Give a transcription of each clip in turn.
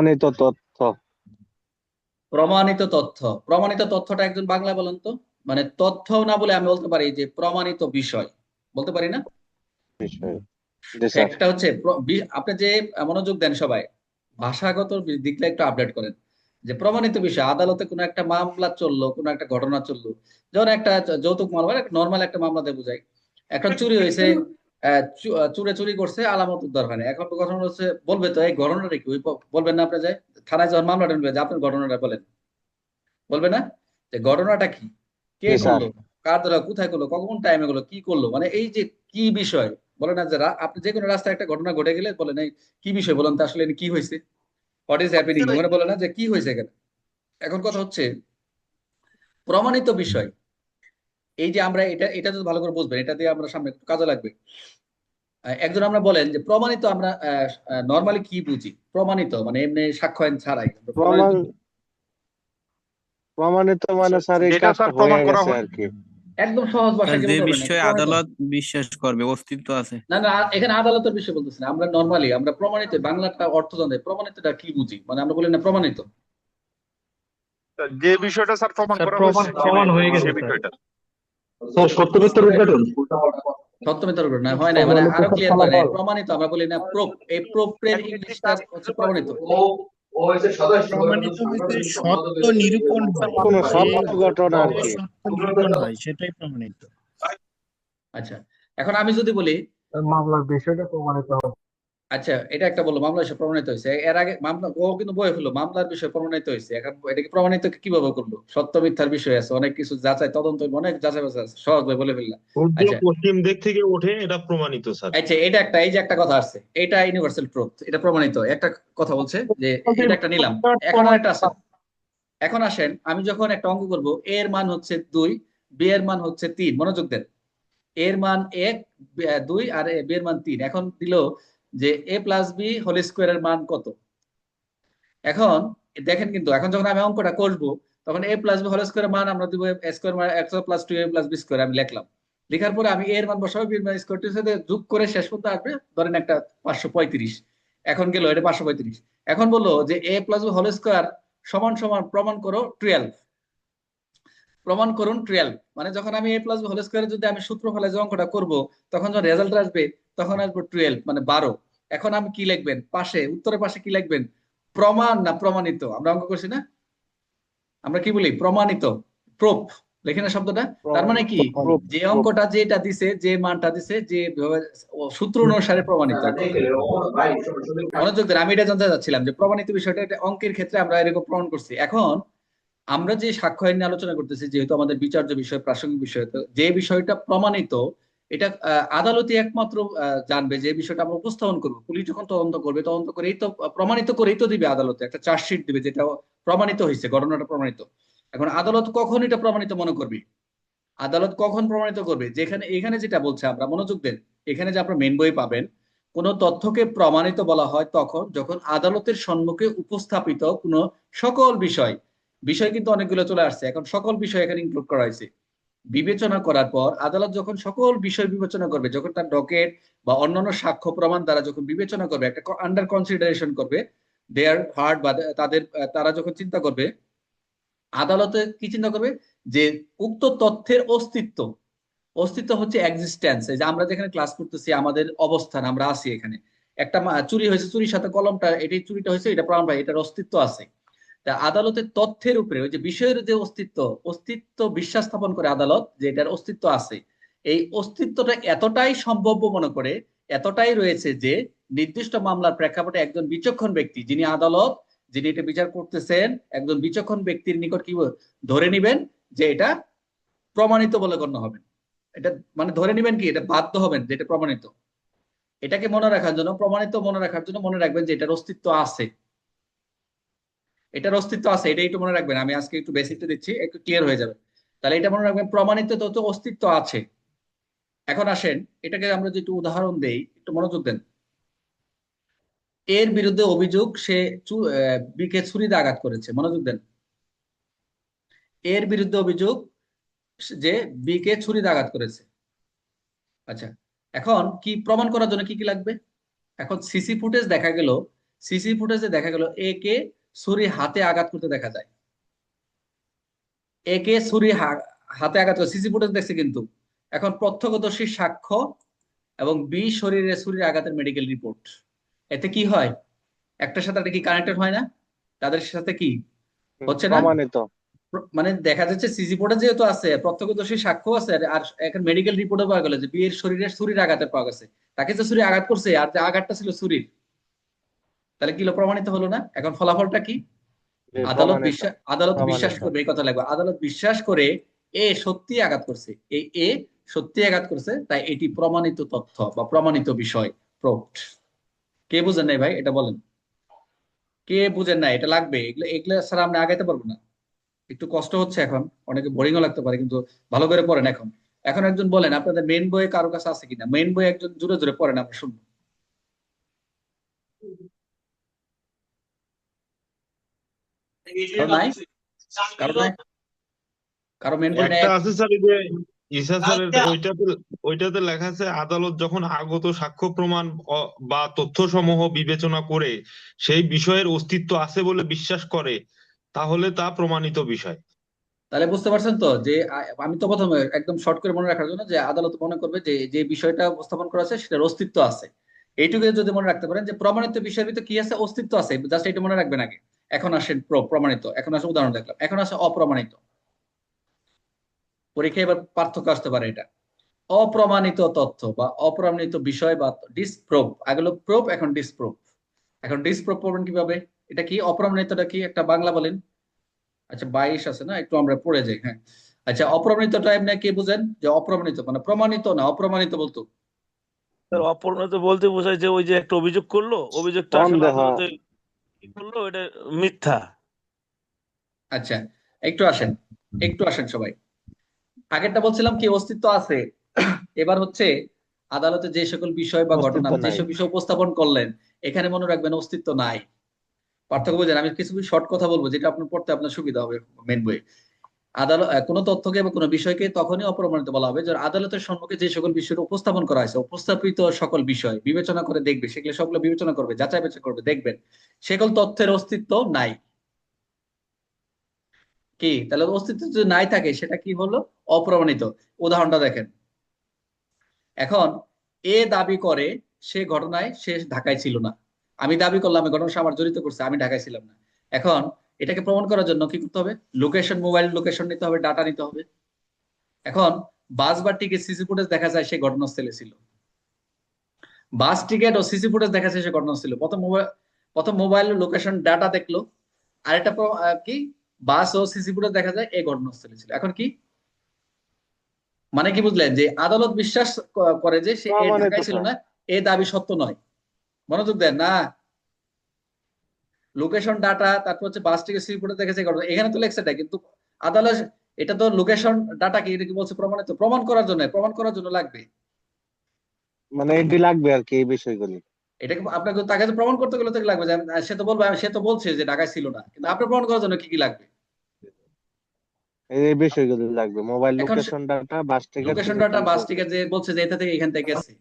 প্রমাণিত তথ্য। প্রমাণিত তথ্য। প্রমাণিত তথ্যটা একজন বাংলা বলেন তো? মানে তথ্য না বলে আমি বলতে পারি যে প্রমাণিত বিষয়। বলতে পারি না? একটা হচ্ছে আপনি যে মনোযোগ দেন সবাই ভাষাগত দিকটা একটু আপডেট করেন। যে প্রমাণিত বিষয় আদালতে কোনো একটা মামলা চলল কোনো একটা ঘটনা চলল। যেমন একটা যৌতুক মামলা নর্মাল একটা মামলাতে বোঝায়। এখন চুরি হয়েছে চুরে চুরি করছে আলামত উদ্ধার হয়নি। এখন ঘটনা হচ্ছে বলবে তো এই ঘটনাটা কি? বলবেন না আপনি যে থানায় যখন মামলাটা নেবে যে আপনার ঘটনাটা বলেন। বলবে না? যে ঘটনাটা কি? কে করল? কার দ্বারা কোথায় করল? কখন টাইমে করল? কি করল? মানে এই যে কি বিষয়? বলে না যারা আপনি যে কোনো রাস্তায় একটা ঘটনা ঘটে গেলে বলেন এই কি বিষয়? বলেন তো আসলে কি হয়েছে? হোয়াট ইজ হ্যাপেনিং মানে বলে না যে কি হয়েছে এখানে? এখন কথা হচ্ছে প্রমাণিত বিষয় এই যে আমরা এটা এটা যদি ভালো করে বুঝবেন এটা দিয়ে আমরা সামনে একটু কাজে লাগবে। একজন আমরা বলেন যে প্রমাণিত আমরা নর্মালি কি বুঝি? প্রমাণিত মানে এমনি সাক্ষ্য আইন ছাড়াই প্রমাণিত- প্রমাণিত মানে স্যার এই কাজটা প্রমাণ হয়ে করা গেছে হয়- আর কি একদম সহজ ভাষায় যে বিষয়ে আদালত বিশ্বাস করবে অস্তিত্ব আছে। না না এখানে আদালতের বিষয় বলতেছি না আমরা নর্মালি আমরা প্রমাণিত বাংলাটা অর্থ জানে প্রমাণিতটা কি বুঝি? মানে আমরা বলি না প্রমাণিত। যে বিষয়টা স্যার প্রমাণ করা প্রমাণ- হয়েছে প্রমাণ হয়ে গেছে, সে স্যার। উদ্ঘাটন হয় না মানে আরও ক্লিয়ার করে নেয়। প্রমাণিত আমরা বলি না প্রোপ এই প্রোপের ইংলিশটা হচ্ছে প্রমাণিত। প্রমাণিত সত্য নিরূপণ সত্য ঘটনা সত্য সেটাই প্রমাণিত। আচ্ছা এখন আমি যদি বলি মামলার বিষয়টা প্রমাণিত হবে। আচ্ছা এটা একটা বলল মামলা হিসেবে প্রমাণিত হয়েছে। এর আগে মামলা ও কিন্তু বই হলো মামলার বিষয়ে প্রমাণিত হয়েছে। এখন এটাকে প্রমাণিত কীভাবে করল? সত্য মিথ্যার বিষয় আছে অনেক কিছু যাচাই তদন্ত অনেক যাচাই বাছাই আছে সহজ ভাবে বলে ফেললাম। আচ্ছা। পশ্চিম দিক থেকে ওঠে এটা প্রমাণিত স্যার। আচ্ছা এটা একটা এই যে একটা কথা আসছে এটা ইউনিভার্সাল প্রুফ এটা প্রমাণিত। একটা কথা বলছে যে এটা একটা নিলাম। এখন একটা আছে এখন আসেন আমি যখন একটা অঙ্ক করব এর মান হচ্ছে দুই বি এর মান হচ্ছে তিন মনোযোগ দেন। এর মান এক দুই আর এ- বি এর মান তিন। এখন দিল যে এ প্লাস বি হোল স্কোয়ারের মান কত? এখন, দেখেন কিন্তু, এখন যখন আমি অঙ্কটা করব, তখন এ প্লাস বি হোল স্কোয়ারের মান আমরা দিব এ স্কোয়ার মানে X plus two A plus B square আমি লিখলাম। লেখার পরে আমি এর মান বসাবো বি এর মান স্কোয়ারটির সাথে যোগ করে শেষ পর্যন্ত আসবে, ধরেন একটা পাঁচশো পঁয়ত্রিশ। এখন গেল, এটা পাঁচশো পঁয়ত্রিশ। এখন বলল যে A plus B whole square সমান সমান, প্রমাণ করো টুয়েলভ প্রমাণ করুন টুয়েলভ মানে যখন আমি A plus B whole square যদি আমি সূত্র ফলে যে অঙ্কটা করব, তখন যখন রেজাল্ট আসবে তখন আসবে টুয়েলভ মানে বারো। এখন আমি কি লিখবেন? পাশে উত্তরের পাশে কি লিখবেন? প্রমাণ না প্রমাণিত? আমরা অঙ্ক করছি না? আমরা কি বলি? প্রমাণিত। প্রোপ লেখে না শব্দটা? তার মানে কি? যে অঙ্কটা যেটা দিছে যে মানটা দিছে যে সূত্র অনুসারে প্রমাণিত। মনোযোগ আমি এটা জানতে চাচ্ছিলাম যে প্রমাণিত বিষয়টা এটা অঙ্কের ক্ষেত্রে আমরা এরকম প্রমাণ করছি। এখন আমরা যে সাক্ষ্য আইন নিয়ে আলোচনা করতেছি যেহেতু আমাদের বিচার্য বিষয় প্রাসঙ্গিক বিষয় তো যে বিষয়টা প্রমাণিত এটা আদালতই একমাত্র জানবে যে বিষয়টা আমরা উপস্থাপন করব। পুলিশ যখন তদন্ত করবে, তদন্ত করেই তো, প্রমাণিত করেই তো দিবে আদালতে। একটা চার্জশিট দিবে যেটা প্রমাণিত হয়েছে, ঘটনাটা প্রমাণিত। এখন আদালত কখন এটা প্রমাণিত মনে করবে? আদালত কখন প্রমাণিত করবে? যেখানে, এখানে যেটা বলছে আমরা, মনোযোগ দেন। এখানে যে আপনার মেন বই পাবেন, কোন তথ্যকে প্রমাণিত বলা হয় তখন, যখন আদালতের সম্মুখে উপস্থাপিত কোন সকল বিষয় বিষয় কিন্তু অনেকগুলো চলে আসছে। এখন সকল বিষয় এখানে ইনক্লুড করা হয়েছে। বিবেচনা করার পর আদালত যখন সকল বিষয় বিবেচনা করবে, যখন তার ডকেট বা অন্যান্য সাক্ষ্য প্রমাণ দ্বারা যখন বিবেচনা করবে, একটা আন্ডার কনসিডারেশন করবে দেয়ার হার্ট বা তাদের তারা যখন চিন্তা করবে, আদালতে কি চিন্তা করবে? যে উক্ত তথ্যের অস্তিত্ব অস্তিত্ব হচ্ছে এক্সিস্টেন্স এই যে আমরা যেখানে ক্লাস করতেছি, আমাদের অবস্থান, আমরা আছি এখানে। একটা চুরি হয়েছে, চুরির সাথে কলমটা, এটাই চুরিটা হয়েছে, এটা প্রমাণ পাই এটার অস্তিত্ব আছে। তা আদালতের তথ্যের উপরে, ওই যে বিষয়ের যে অস্তিত্ব অস্তিত্ব বিশ্বাস স্থাপন করে আদালত, যে এটার অস্তিত্ব আছে, এই অস্তিত্বটা এতটাই সম্ভাব্য মনে করে, এতটাই রয়েছে যে নির্দিষ্ট মামলার প্রেক্ষাপটে একজন বিচক্ষণ ব্যক্তি, যিনি আদালত, যিনি এটা বিচার করতেছেন, একজন বিচক্ষণ ব্যক্তির নিকট কি ধরে নিবেন যে এটা প্রমাণিত বলে গণ্য হবে? এটা মানে ধরে নিবেন কি? এটা বাধ্য হবেন যে এটা প্রমাণিত। এটাকে মনে রাখার জন্য, প্রমাণিত মনে রাখার জন্য মনে রাখবেন যে এটার অস্তিত্ব আছে। এটার অস্তিত্ব আছে এটা একটু মনে রাখবেন। আমি আজকে একটু বেসিকটা দিচ্ছি, একটু ক্লিয়ার হয়ে যাবে। তাহলে এটা মনে রাখবেন, প্রমাণিত তথ্য অস্তিত্ব আছে। এখন আসেন, এটাকে আমরা যে একটু উদাহরণ দেই, একটু মনোযোগ দেন। এর বিরুদ্ধে অভিযোগ সে বিকে ছুরিতে আঘাত করেছে। মনোযোগ দেন। এর বিরুদ্ধে অভিযোগ যে বিকে ছুরিতে আঘাত করেছে। আচ্ছা এখন কি প্রমাণ করার জন্য কি কি লাগবে? এখন সিসি ফুটেজ দেখা গেল, সিসি ফুটেজে দেখা গেল এ কে ছুরি হাতে আঘাত করতে দেখা যায়। এ কে ছুরি হাতে আঘাত করে। সিসি ফুটেজ দেখছে কিন্তু। এখন প্রত্যক্ষদর্শী সাক্ষ্য এবং বি শরীরে ছুরির আঘাতের মেডিকেল রিপোর্ট এতে কি হয়? একটার সাথে একটা কি কানেক্টেড হয় না? তাদের সাথে কি? হচ্ছে না? মানে দেখা যাচ্ছে সিসি ফুটেজ যেহেতু আছে প্রত্যক্ষদর্শী সাক্ষ্য আছে আর- আর এখন মেডিকেল রিপোর্টও পাওয়া গেল যে বিয়ের শরীরে ছুরির আঘাতে পাওয়া গেছে। তাকে যে ছুরি আঘাত করছে আর যে আঘাতটা ছিল ছুরির। তাহলে কি প্রমাণিত হলো না? এখন ফলাফলটা কি? আদালত বিশ্বাস আদালত বিশ্বাস করবে এই কথা লাগবে। আদালত বিশ্বাস করে এ সত্যি আঘাত করছে। এই এ সত্যি আঘাত করছে তাই এটি প্রমাণিত তথ্য বা প্রমাণিত বিষয় প্রোভড কে বুঝেন নাই ভাই? এটা বলেন। কে বুঝেন না এটা লাগবে। এগুলো এগুলো ছাড়া আমরা আগাইতে পারব না। একটু কষ্ট হচ্ছে এখন। অনেকে বোরিংও লাগতে পারে কিন্তু ভালো করে পড়েন এখন। এখন একজন বলেন আপনাদের মেন বইয়ে কারও কাছে আছে কিনা? মেন বই একজন জুড়ে জুড়ে পড়েন আমরা শুনব। কারও নাই কারও নাই কারও মেইন বই একটা আছে স্যার যে ঈসা স্যারের ওইটাতে ওইটাতে লেখা আছে আদালত যখন আগত সাক্ষ্য প্রমাণ বা তথ্যসমূহ বিবেচনা করে সেই বিষয়ের অস্তিত্ব আছে বলে বিশ্বাস করে তাহলে তা প্রমাণিত বিষয়। তাহলে বুঝতে পারছেন তো যে আমি তো প্রথমে একদম শর্ট করে মনে রাখার জন্য যে আদালত মনে করবে যে যে বিষয়টা উপস্থাপন করা আছে সেটার অস্তিত্ব আছে। এইটুকু যদি মনে রাখতে পারেন যে প্রমাণিত বিষয়ের ভিতরে কি আছে? অস্তিত্ব আছে। জাস্ট এটা মনে রাখবেন আগে। এখন আসেন প্র- প্রমাণিত। এখন আসে উদাহরণ দেখলাম। এখন আসে অপ্রমাণিত। পরীক্ষায় এবার পার্থক্য আসতে পারে এটা। অপ্রমাণিত তথ্য বা অপ্রমাণিত বিষয় বা ডিসপ্রোভ আগে হলো প্রোভ এখন ডিসপ্রোভ এখন ডিসপ্রোভ করবেন কীভাবে? এটা কি? অপ্রমাণিতটা কি? একটা বাংলা বলেন। আচ্ছা বাইশ আছে না? একটু আমরা পড়ে যাই হ্যাঁ। আচ্ছা অপ্রমাণিতটা এমনি কি বুঝেন? যে অপ্রমাণিত মানে প্রমাণিত না অপ্রমাণিত বলতো। স্যার অপরিণত বলতে বোঝায় যে ওই যে একটা অভিযোগ করল অভিযোগটা করল এটা মিথ্যা। আচ্ছা একটু আসেন একটু আসেন সবাই। আগেরটা বলছিলাম কি অস্তিত্ব আছে। এবার হচ্ছে আদালতে যে সকল বিষয় বা ঘটনা অস্তিত্ব নাই। যেসব বিষয় উপস্থাপন করলেন এখানে মনে রাখবেন অস্তিত্ব নাই। পার্থক্য বুঝেন আমি কিছু শর্ট কথা বলব যেটা আপনার পড়তে আপনার সুবিধা হবে মেন বই আদালত কোনো তথ্যকে বা কোনো বিষয়কে তখনই অপ্রমাণিত বলা হবে যে আদালতের সম্মুখে যে সকল বিষয় উপস্থাপন করা হয়েছে, উপস্থাপিত সকল বিষয়, বিবেচনা করে দেখবে, সেগুলো সবগুলো বিবেচনা করবে, যাচাই বাছাই করবে, দেখবেন সকল তথ্যের অস্তিত্ব নাই। কি? তাহলে অস্তিত্ব যদি নাই থাকে, সেটা কি হলো? অপ্রমাণিত। উদাহরণটা দেখেন। এখন, এ দাবি করে সে ঘটনায় সে ঢাকায় ছিল না। আমি দাবি করলাম, এই ঘটনার আমার জড়িত করছে, আমি ঢাকায় ছিলাম না। এখন এটাকে প্রমাণ করার জন্য কি করতে হবে? লোকেশন মোবাইল লোকেশন নিতে হবে ডাটা নিতে হবে। এখন বাস বা টিকিট সিসি ফুটেজ দেখা যায় সে ঘটনাস্থলে ছিল। বাস টিকিট ও সিসি ফুটেজ দেখা যায় সে ঘটনাস্থলে প্রথম মোবাইল প্রথম মোবাইল লোকেশন ডাটা দেখল। প্র- আহ, কি? বাস ও সিসি ফুটেজ দেখা যায় এই ঘটনাস্থলে ছিল। এখন কি? মানে কি বুঝলেন? যে আদালত বিশ্বাস করে যে সে ঢাকায় ছিল না এই দাবি সত্য নয়। মনোযোগ দেন না। লোকেশন ডাটা তারপর হচ্ছে বাস থেকে সিসি ফুটেজ দেখেছে এখানে তো লেখছে এটা কিন্তু আদালত এটা তো লোকেশন ডাটা কি এটা কি বলছে প্রমাণিত? প্রমাণ করার জন্য প্রমাণ করার জন্য লাগবে। মানে এটি লাগবে আর কি এই বিষয়গুলি। এটাকে আপনাকে প্রমাণ করতে গেলে তো লাগবে সে তো বলবে সে তো বলছে যে ঢাকায় ছিল না কিন্তু আপনি প্রমাণ করার জন্য কি কি লাগবে? এই বিষয়গুলি লাগবে mobile location data bus ticket location data bus ticket যে বলছে যে এটা থেকে এখান থেকে গেছে।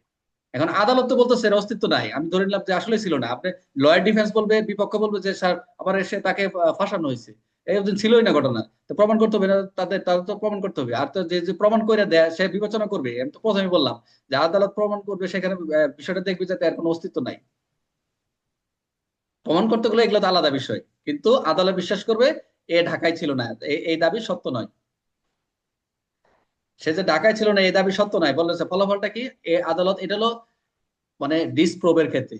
এখন আদালত তো বলতেছে এর অস্তিত্ব নাই। আমি ধরে নিলাম যে আসলে ছিল না। আপনি লয়ার ডিফেন্স বলবে, বিপক্ষ বলবে যে, স্যার, আবার এসে তাকে ফাঁসানো হয়েছে। এই ছিলই না ঘটনা। তো প্রমাণ করতে হবে না, তাদের তাদের তো প্রমাণ করতে হবে। আর তো যে যে প্রমাণ করে দেয়, সে বিবেচনা করবে। আমি তো প্রথমে বললাম যে, আদালত প্রমাণ করবে, সেখানে বিষয়টা দেখবে যাতে এর কোনো অস্তিত্ব নাই। প্রমাণ করতে গেলে এগুলো তো আলাদা বিষয়। কিন্তু আদালত বিশ্বাস করবে, এ ঢাকায় ছিল না। এই দাবি সত্য নয়। সে যে ঢাকায় ছিল না, এই দাবি সত্য নয়। বললেছে ফলাফলটা কি? এ আদালত, এটা হলো মানে ডিসপ্রোবের ক্ষেত্রে।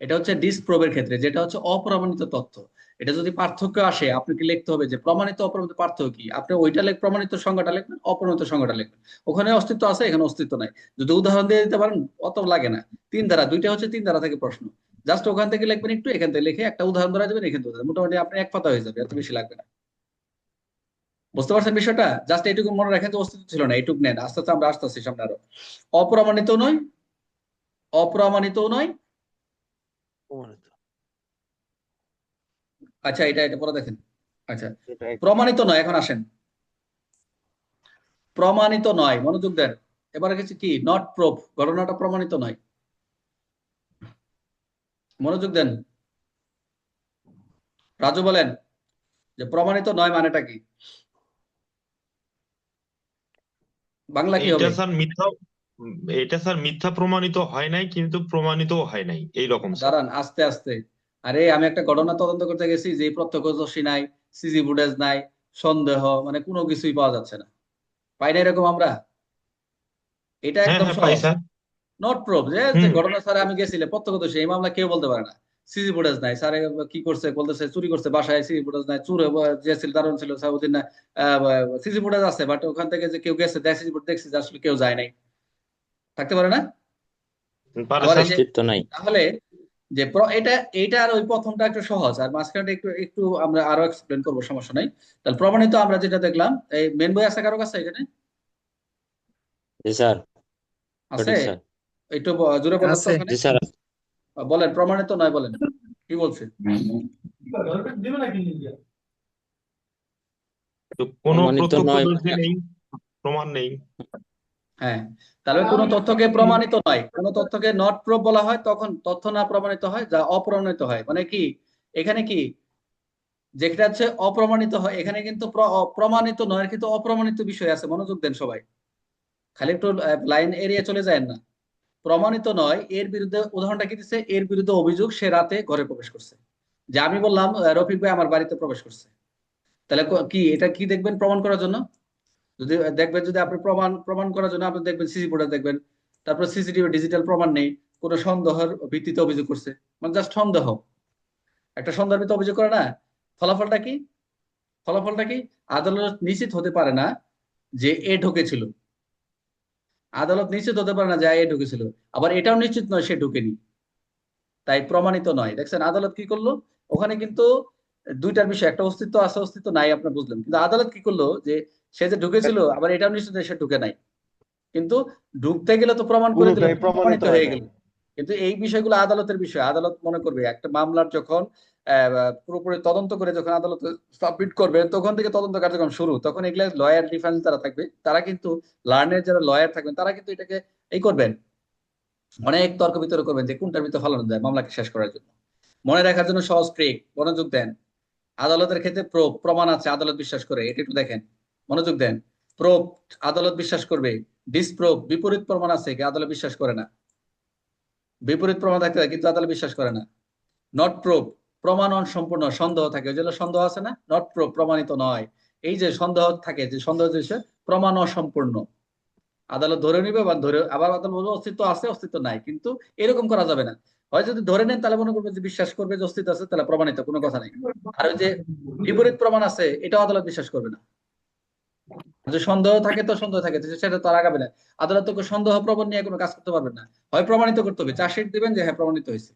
এটা হচ্ছে ডিসপ্রোবের ক্ষেত্রে, যেটা হচ্ছে অপ্রমাণিত তথ্য। এটা যদি পার্থক্য আসে, আপনাকে লিখতে হবে যে প্রমাণিত, অপ্রমাণিত পার্থক্য কি? আপনি ওইটা লেখ, প্রমাণিত সংজ্ঞাটা লিখবেন, অপ্রমাণিত সংজ্ঞাটা লিখবেন। ওখানে অস্তিত্ব আছে, এখানে অস্তিত্ব নাই। যদি উদাহরণ দিয়ে দিতে পারেন, অত লাগে না। তিন ধারা, দুইটা হচ্ছে তিন ধারা থেকে প্রশ্ন। জাস্ট ওখান থেকে লিখবেন একটু, এখান থেকে লিখে একটা উদাহরণ ধরা যাবেন এখান থেকে মোটামুটি আপনি এক পাতা হয়ে যাবে, এত বেশি লাগবে না। বুঝতে পারছেন বিষয়টা? জাস্ট এইটুকু মনে রাখেন যে অস্তিত্ব ছিল না এইটুকু নেন। আস্তে আস্তে আমরা আস্তে আস্তে সামনে আরও। অপ্রমাণিত নয় অপ্রমাণিত নয়। আচ্ছা এটা এটা পরে দেখেন। আচ্ছা প্রমাণিত নয় এখন আসেন। প্রমাণিত নয় মনোযোগ দেন। এবারে কিছু কি নট প্রুফ ঘটনাটা প্রমাণিত নয়। মনোযোগ দেন। রাজু বলেন যে প্রমাণিত নয় মানেটা কি? বাংলা কি হবে? এটা স্যার মিথ্যা এটা স্যার মিথ্যা প্রমাণিত হয় নাই কিন্তু প্রমাণিতও হয় নাই এইরকম স্যার। দাঁড়ান আস্তে আস্তে। আরে আমি একটা ঘটনা তদন্ত করতে গেছি যে প্রত্যক্ষদর্শী নাই সিজি ফুটেজ নাই সন্দেহ মানে কোনো কিছুই পাওয়া যাচ্ছে না। পাই না এরকম আমরা? এটা হ্যাঁ একদম হ্যাঁ সহজ। নট প্রুফ যে যে ঘটনা স্যার আমি গেছিলে প্রত্যক্ষদর্শী এই মামলা কেউ বলতে পারে না। সিসি ফুটেজ নাই। স্যার কি করছে? বলতেছে চুরি করছে বাসায় সিসি ফুটেজ নাই। চুর যে ছিল দারুণ ছিল সাউদিন না সিসি ফুটেজ আছে বাট ওখান থেকে যে কেউ গেছে ফুটেজ দেখছি যে আসলে কেউ যায় নাই। থাকতে পারে না? তাহলে যে প্র- এটা আর ওই প্রথমটা একটু সহজ। আর মাঝখানটা একটু একটু আমরা আরও এক্সপ্লেন করব সমস্যা নাই। তাহলে প্রমাণিত আমরা যেটা দেখলাম এই মেন বই আছে কারও কাছে এখানে? স্যার। আছে? একটু জোরে বলেন আছে। স্যার বলেন প্রমাণিত নয় বলেন। কি বলছে কোনো প্রমাণ নেই। হ্যাঁ তাহলে কোন তথ্যকে প্রমাণিত নয়। কোন তথ্যকে নট প্রুফ বলা হয় তখন তথ্য না প্রমাণিত হয় যা অপ্রমাণিত হয়। মানে কি? এখানে কি? যেটা হচ্ছে অপ্রমাণিত হয় এখানে কিন্তু প্রমাণিত নয় কিন্তু অপ্রমাণিত বিষয় আছে। মনোযোগ দেন সবাই। খালি একটু লাইন এরিয়া চলে যায় না। প্রমাণিত নয়, এর বিরুদ্ধে উদাহরণটা কি দিচ্ছে এর বিরুদ্ধে অভিযোগ সে রাতে ঘরে প্রবেশ করছে। যে আমি বললাম রফিক ভাই আমার বাড়িতে প্রবেশ করছে। তাহলে কি এটা কি দেখবেন প্রমাণ করার জন্য? যদি দেখবেন যদি আপনি প্রমাণ প্রমাণ করার জন্য আপনি দেখবেন সিসি ফুটেজ দেখবেন, তারপর সিসিটিভি ডিজিটাল প্রমাণ নেই, কোনো সন্দেহের ভিত্তিতে অভিযোগ করছে। মানে জাস্ট সন্দেহ। একটা সন্দেহের ভিত্তিতে অভিযোগ করে না? ফলাফলটা কি? ফলাফলটা কি? আদালত নিশ্চিত হতে পারে না যে এ ঢুকেছিল। আদালত নিশ্চিত হতে পারে না যে এ ঢুকেছিল। আবার এটাও নিশ্চিত নয় সে ঢুকেনি। তাই প্রমাণিত নয়। দেখছেন আদালত কি করল? ওখানে কিন্তু দুইটার বিষয় একটা অস্তিত্ব আছে অস্তিত্ব নাই আপনার বুঝলেন। কিন্তু আদালত কি করল? যে সে যে ঢুকেছিল আবার এটাও নিশ্চিত সে ঢুকে নাই। কিন্তু ঢুকতে গেলে তো প্রমাণ করে দিল প্রমাণিত হয়ে গেল। কিন্তু এই বিষয়গুলো আদালতের বিষয়। আদালত মনে করবে একটা মামলার যখন পুরোপুরি তদন্ত করে যখন আদালতে সাবমিট করবে তখন থেকে তদন্ত কার্যক্রম শুরু। তখন এগুলা লয়ার ডিফেন্স যারা থাকবে। তারা কিন্তু লার্নের যারা লয়ার থাকবেন, তারা কিন্তু এটাকে এই করবেন। অনেক তর্ক বিতর্ক করবেন যে কোনটার ভিতরে ফলানো যায়, মামলাকে শেষ করার জন্য। মনে রাখার জন্য সহজ ট্রিক মনোযোগ দেন। আদালতের ক্ষেত্রে প্রোপ প্রমাণ আছে, আদালত বিশ্বাস করে। এটা একটু দেখেন, মনোযোগ দেন। প্রোপ আদালত বিশ্বাস করবে। ডিসপ্রোপ বিপরীত প্রমাণ আছে কি আদালত বিশ্বাস করে না। বিপরীত প্রমাণ থাকতে কিন্তু আদালত বিশ্বাস করে না। নট প্রোপ প্রমাণ সম্পূর্ণ, সন্দেহ থাকে। ওই যেগুলো সন্দেহ আছে না? নট প্রমাণিত নয়। এই যে সন্দেহ থাকে, যে সন্দেহ যে প্রমাণ অসম্পূর্ণ আদালত ধরে নিবে বা ধরে, আবার আদালত বলবে, অস্তিত্ব আছে, অস্তিত্ব নাই। কিন্তু এরকম করা যাবে না। হয় যদি ধরে নেন, তাহলে মনে করবে যে বিশ্বাস করবে যে অস্তিত্ব আছে, তাহলে প্রমাণিত, কোনো কথা নেই। আর যে বিপরীত প্রমাণ আছে, এটাও আদালত বিশ্বাস করবে না। যে সন্দেহ থাকে, তো সন্দেহ থাকে সেটা তো আগাবে না। আদালত তোকে সন্দেহ প্রবণ নিয়ে কোনো কাজ করতে পারবেন না। হয় প্রমাণিত করতে হবে। চার্জশিট দিবেন যে হ্যাঁ প্রমাণিত হয়েছে।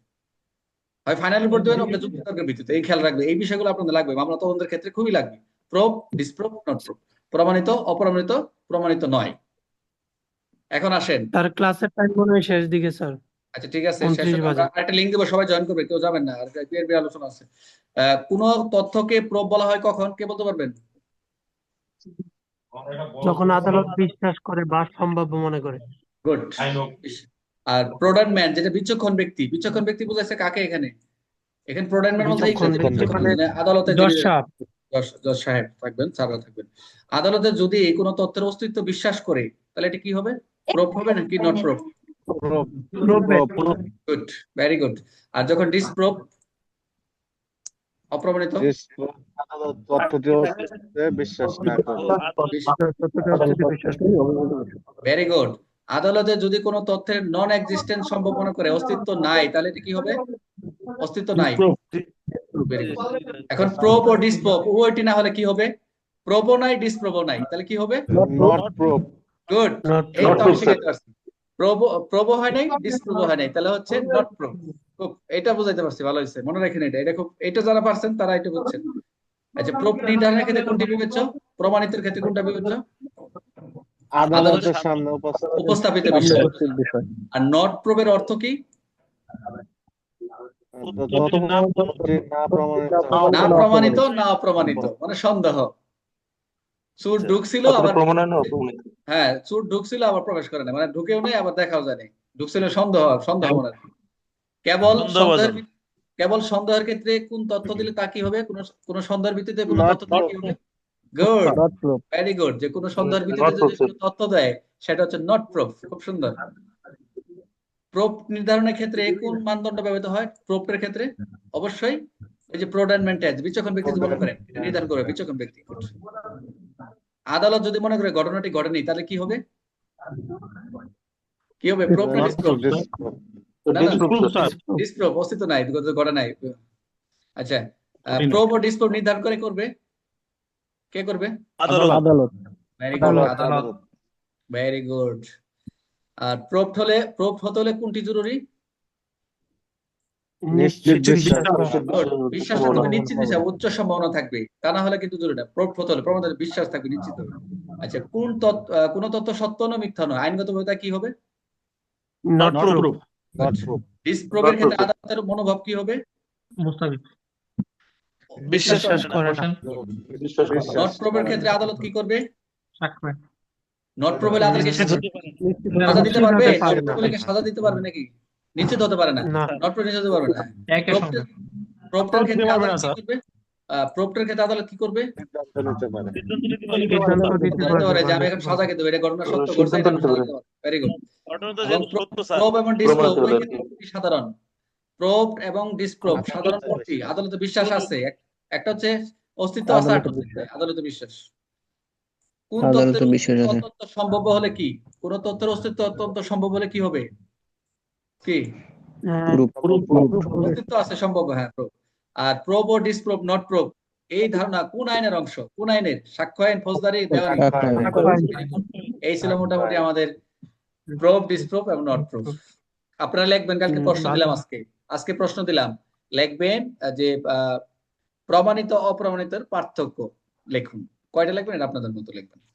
হয় ফাইনাল রিপোর্ট দিবেন ওটা যুক্তি তর্কের ভিত্তিতে এই খেয়াল রাখবে এই বিষয়গুলো আপনাদের লাগবে মামলা তদন্তের ক্ষেত্রে খুবই লাগবে। প্রোপ ডিসপ্রোপ নট প্রোপ প্রমাণিত অপ্রমাণিত প্রমাণিত নয়। এখন আসেন। তার ক্লাসের টাইম মনে হয় শেষ দিকে স্যার আচ্ছা ঠিক আছে শেষ 29 হোক। বাজে। আমরা একটা লিঙ্ক দেবো সবাই জয়েন করবে কেউ যাবেন না আর বিএনপি আলোচনা আছে। কোন তথ্যকে প্রোপ বলা হয় কখন? কে বলতে পারবেন? যখন আদালত বিশ্বাস করে বা সম্ভাব্য মনে করে। গুড আর প্রোডাক্ট ম্যান যেটা বিচক্ষণ ব্যক্তি বিচক্ষণ ব্যক্তি বোঝাচ্ছে কাকে এখানে? এখানে প্রোডাক্ট ম্যান বলতে বিচক্ষণ ইংরেজি ব্যক্তি। বিচক্ষণ আদালতে জজ যদি- সাহেব জজ- জজ সাহেব থাকবেন স্যাররা থাকবেন। আদালতে যদি কোনো তথ্যের অস্তিত্ব বিশ্বাস করে তাহলে এটা কি হবে? প্রুফ হবে নাকি not proof good very good আর যখন ডিসপ্রুফ অপ্রমাণিত? বিশ্বাস না ভেরি গুড আদালতে যদি কোনো তথ্যের নন এক্সিস্টেন্স সম্ভব মনে করে অস্তিত্ব নাই তাহলে এটা কি হবে? অস্তিত্ব নাই। এখন প্রোপ ও ডিসপ্রোপ উভয়টি না হলে কি হবে? প্রোপও নাই ডিসপ্রোপও নাই। তাহলে কি হবে? নট প্রুফ গুড Not এই তো আমি proof, পারছি প্রোবো প্রোবো হয় নাই ডিসপ্রোবো হয় নাই। তাহলে হচ্ছে নট প্রো খুব এটা বুঝাইতে পারছি ভালো হয়েছে। মনে রাখেন এটা। এটা খুব এটা যারা পারছেন তারা এটা বুঝছেন। আচ্ছা প্রোপ নির্ধারণের ক্ষেত্রে কোনটি বিবেচ্য? প্রমাণিতের ক্ষেত্রে কোনটা বিবেচ্য? আদালতের সামনে উপস্থাপিত বিষয়। আর নট প্রোবের অর্থ কি? না প্রমাণিত না অপ্রমাণিত মানে সন্দেহ। চুর ঢুকছিল আবার হ্যাঁ চুর ঢুকছিল আবার প্রবেশ করে না মানে ঢুকেও নেই আবার দেখাও যায় নাই ঢুকছিল সন্দেহ সন্দেহ মনে হয়। কেবল। সন্দেহের কেবল সন্দেহের ক্ষেত্রে কোন তথ্য দিলে তা কি হবে? কোন কোন সন্দেহের ভিত্তিতে কোন তথ্য দিলে কি হবে? গুড ভেরি গুড যে কোন ভিত্তিতে Not যদি কোনো তথ্য দেয় সেটা হচ্ছে নট প্রুফ খুব সুন্দর। প্রুফ নির্ধারণের ক্ষেত্রে কোন মানদণ্ড ব্যবহৃত হয়? প্রুফের ক্ষেত্রে? অবশ্যই। ওই যে বিচক্ষণ ব্যক্তি যদি মনে করেন এটা নির্ধারণ করে বিচক্ষণ ব্যক্তি। আদালত যদি মনে করে ঘটনাটি ঘটেনি তাহলে কি হবে? কি হবে? Sir. ডিসপ্রুফ অস্তিত্ব নাই বিগত ঘটে নাই আচ্ছা প্রোব ও ডিসপ্রুফ নির্ধারণ করে করবে। কে করবে? আদালত। ভেরি গুড আদালত। ভেরি গুড আর প্রোব হলে প্রোব হতে হলে কোনটি জরুরি? বিশ্বাস নিশ্চিত উচ্চ সম্ভাবনা থাকবে তা না হলে কিন্তু জরুরি না। প্রোব হতে হলে প্রমাণ বিশ্বাস থাকবে নিশ্চিত হবে। আচ্ছা কোন আহ, কোন তথ্য সত্য না মিথ্যা নয়? আইনগতভাবে তা কি হবে? নট প্রুফ Not ক্ষেত্রে আদালতের মনোভাব কি হবে? বিশ্বাস করে না। নট ক্ষেত্রে আদালত কি করবে? সাক্ষ্য নট। সাজা দিতে পারবে? সাজা দিতে পারবে নাকি? নিশ্চিত হতে পারে না। নট নিশ্চিত হতে পারবে না। প্রপটার ক্ষেত্রে আদালত কি করবে? প্রপটার ক্ষেত্রে আদালত কি করবে? যে আমি এখন সাজা খেতে এটা ঘটনা সত্য করছে। Very good prove. এবং ডিসপ্রব সাধারণ। প্রব এবং ডিসপ্রব সাধারণ আদালতে বিশ্বাস আছে। একটা হচ্ছে অস্তিত্ব আছে আর আদালতে বিশ্বাস। কোন আদালতে তথ্যের অত্যন্ত সম্ভব হলে কি? কোন তত্ত্বের অস্তিত্ব অত্যন্ত সম্ভব হলে কি হবে? কি? অস্তিত্ব আছে সম্ভব হ্যাঁ প্রব আর প্রব ও ডিসপ্রব নট প্রব এই ধারণা কোন আইনের অংশ? কোন আইনের? সাক্ষ্য আইন ফৌজদারি দেওয়ানি এই ছিল মোটামুটি আমাদের প্রব ডিসপ্রব এবং নট প্রব আপনারা লিখবেন কালকে প্রশ্ন দিলাম আজকে। আজকে প্রশ্ন দিলাম। লিখবেন যে আহ, প্রমাণিত অপ্রমাণিতের পার্থক্য লেখুন। কয়টা লিখবেন? এটা আপনাদের মতো লিখবেন।